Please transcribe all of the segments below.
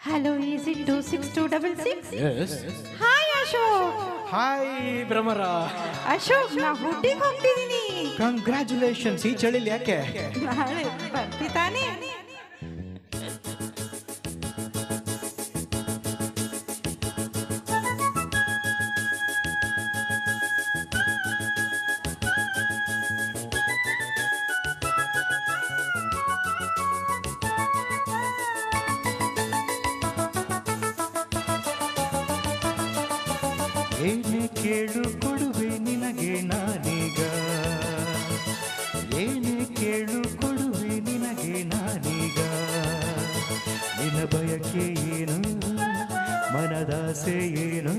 Hello is it two six two double six hi Ashok hi Bhramara Ashok ನಾ ಹುಟ್ಟಿಗೆ ಹೋಗ್ತಿದ್ದೀನಿ congratulations ಈ ಚಳಿಲಿ ಯಾಕೆ? ನಾಳೆ ಏನೇ ಕೇಳು ಕೊಡುವೆ ನಿನಗೆ ನಾನೀಗ. ಏನೇ ಕೇಳು ಕೊಡುವೆ ನಿನಗೆ ನಾನೀಗ. ನಿನ್ನ ಬಯಕೆ ಏನು? ಮನದಾಸೆ ಏನು?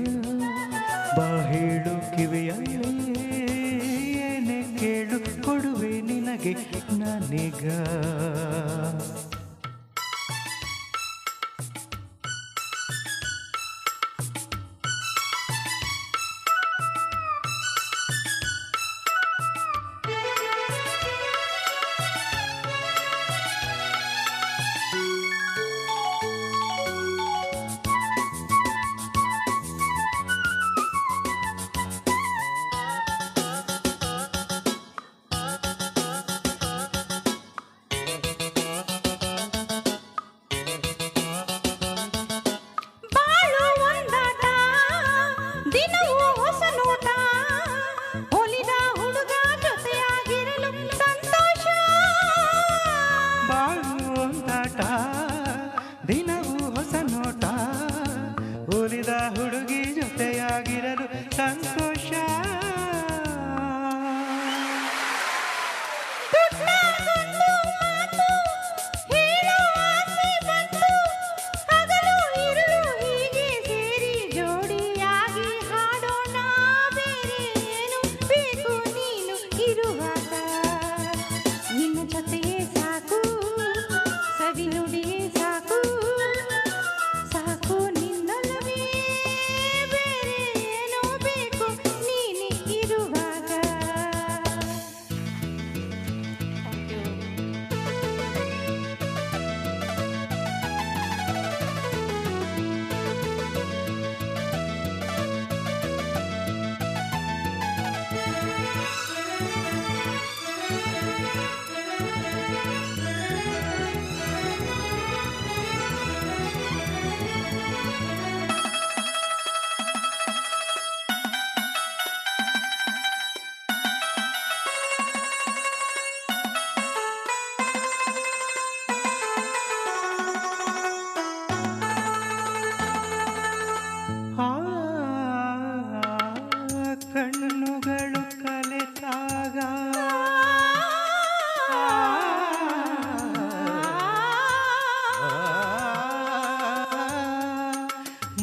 ಬಾ ಹೇಳು ಕಿವಿಯಲ್ಲಿ. ಏನೇ ಕೇಳು ಕೊಡುವೆ ನಿನಗೆ ನಾನೀಗ. ಹುಡುಗಿ ಜೊತೆಯಾಗಿರಲು ಸಂತೋಷ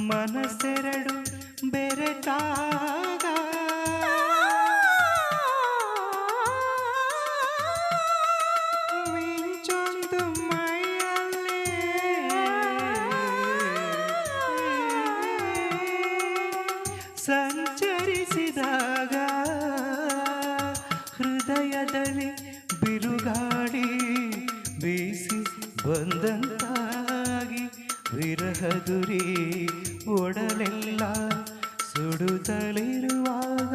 ಮನಸ್ಸೆರಡು ಬೆರೆತಾಗ. ಮಿಂಚೊಂದು ಮೈಯಲ್ಲಿ. ಸಂಚರಿಸಿದಾಗ ಹೃದಯದಲ್ಲಿ ಬಿರುಗಾಡಿ ಬೀಸಿ ಬಂದಂತಾಗಿ ವಿರಹದುರಿ ಒಡಲೆಲ್ಲ ಸುಡುತ್ತಲಿರುವಾಗ